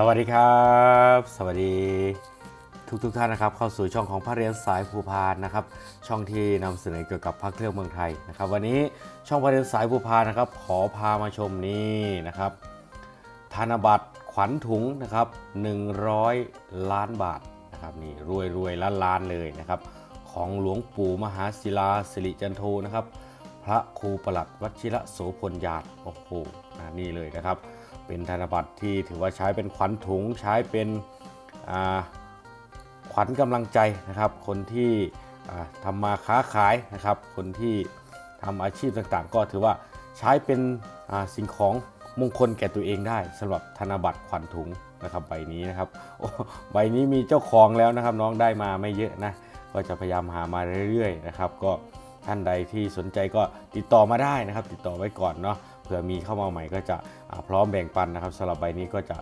สวัสดีครับ สวัสดีทุกทุกๆท่านนะครับ เข้าสู่ช่องของพระเรียนสายภูพานนะครับ ช่องที่นำเสนอเกี่ยวกับพระเครื่องเมืองไทยนะครับ วันนี้ช่องพระเรียนสายภูพานนะครับ ขอพามาชมนี่นะครับ ธนบัตรขวัญถุงนะครับ 100 ล้านบาทนะครับนี่รวยรวยล้านล้านเลยนะครับ ของหลวงปู่มหาศิลาสิริจันโทนะครับ พระครูประหลัดวชิระโสพลญาติโอ้โหนี่เลยนะครับ เป็นธนบัตรที่ถือว่าใช้เป็นขวัญถุงใช้เป็นขวัญกำลังใจนะครับ คนที่ทำมาค้าขายนะครับ คนที่ทำอาชีพต่างๆ ก็ถือว่าใช้เป็นสิ่งของมงคลแก่ตัวเองได้สำหรับธนบัตรขวัญถุงนะครับใบนี้นะครับใบนี้มีเจ้าของแล้วนะครับน้องได้มาไม่เยอะนะก็จะพยายามหามาเรื่อยๆนะครับ ก็ ท่านใดที่สนใจก็ติดต่อมาได้นะครับ ติดต่อไว้ก่อนเนาะเผื่อมีเข้ามาใหม่ก็จะพร้อมแบ่งปันนะครับสำหรับใบนี้ก็จะ